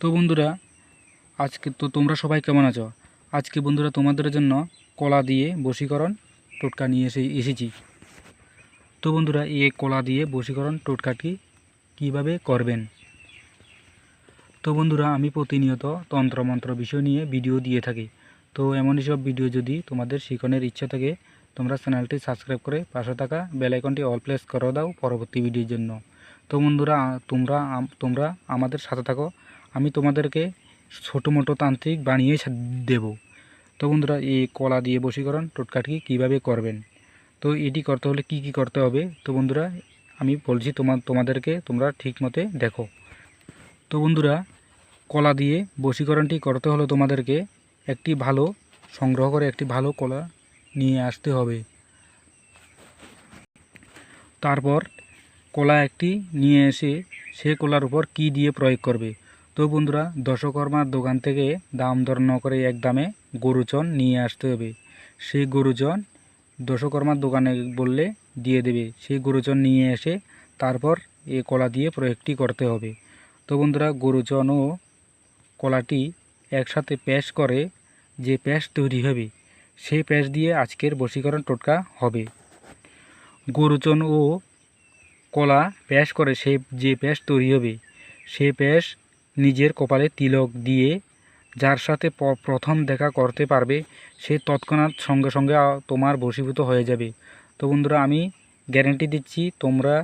তো বন্ধুরা, আজকে তো তোমরা সবাই কেমন আছো? আজকে বন্ধুরা তোমাদের জন্য কলা দিয়ে বশীকরণ টোটকা নিয়ে এসে, এসেছি। তো বন্ধুরা এই কলা দিয়ে বশীকরণ টোটকাটি কীভাবে করবেন? তো বন্ধুরা, আমি প্রতিনিয়ত তন্ত্রমন্ত্র বিষয় নিয়ে ভিডিও দিয়ে থাকি। তো এমনই সব ভিডিও যদি তোমাদের শিখনের ইচ্ছা থাকে, তোমরা চ্যানেলটি সাবস্ক্রাইব করে পাশে থাকা বেল আইকনটি অল প্লেস করে দাও পরবর্তী ভিডিওর জন্য। তো বন্ধুরা, তোমরা তোমরা আমাদের সাথে থাকো। আমি তোমাদেরকে ছোটো মোটো তান্ত্রিক বানিয়ে দেব। তো বন্ধুরা এই কলা দিয়ে বশীকরণ টোটকাটি কীভাবে করবেন? তো এটি করতে হলে কি কি করতে হবে? তো বন্ধুরা, আমি বলছি তোমার তোমাদেরকে তোমরা ঠিক মতে দেখো। তো বন্ধুরা, কলা দিয়ে বশীকরণটি করতে হলে তোমাদেরকে একটি ভালো সংগ্রহ করে একটি ভালো কলা নিয়ে আসতে হবে। তারপর কলা একটি নিয়ে এসে সে কলার উপর কি দিয়ে প্রয়োগ করবে? তো বন্ধুরা, দশকর্মার দোকান থেকে দাম দর ন করে এক দামে গরুচন নিয়ে আসতে হবে। সেই গরুচন দশকর্মার দোকানে বললে দিয়ে দেবে। সেই গরুচন নিয়ে এসে তারপর এ কলা দিয়ে প্রয়োগটি করতে হবে। তো বন্ধুরা গরুচন ও কলাটি একসাথে পেশ করে যে পেশ তৈরি হবে, সেই পেশ দিয়ে আজকের বশীকরণ টোটকা হবে। গরুচন ও কলা পেশ করে, সে যে পেশ তৈরি হবে, সে পেশ নিজের কপালে তিলক দিয়ে যার সাথে প্রথম দেখা করতে পারবে, সে তৎক্ষণাৎ সঙ্গে সঙ্গে তোমার বশীভূত হয়ে যাবে। তো বন্ধুরা, আমি গ্যারেন্টি দিচ্ছি, তোমরা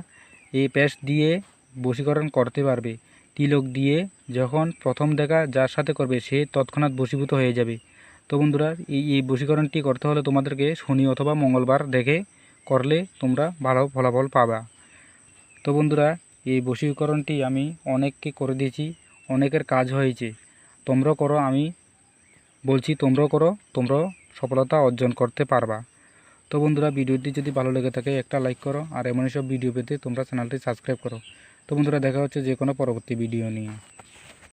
এই পেশ দিয়ে বশীকরণ করতে পারবে। তিলক দিয়ে যখন প্রথম দেখা যার সাথে করবে, সে তৎক্ষণাৎ বশীভূত হয়ে যাবে। তো বন্ধুরা, এই এই বশীকরণটি করতে হলে তোমাদেরকে শনি অথবা মঙ্গলবার দেখে করলে তোমরা ভালো ফলাফল পাবা। তো বন্ধুরা, এই বশীকরণটি আমি অনেককে করে দিয়েছি, অনেকের কাজ হয়েছে। তোমরাও করো, আমি বলছি তোমরাও করো তোমরাও সফলতা অর্জন করতে পারবা। তো বন্ধুরা, ভিডিওটি যদি ভালো লেগে থাকে, একটা লাইক করো, আর এমন সব ভিডিও পেতে তোমরা চ্যানেলটি সাবস্ক্রাইব করো। তো বন্ধুরা, দেখা হচ্ছে যে কোনো পরবর্তী ভিডিও নিয়ে।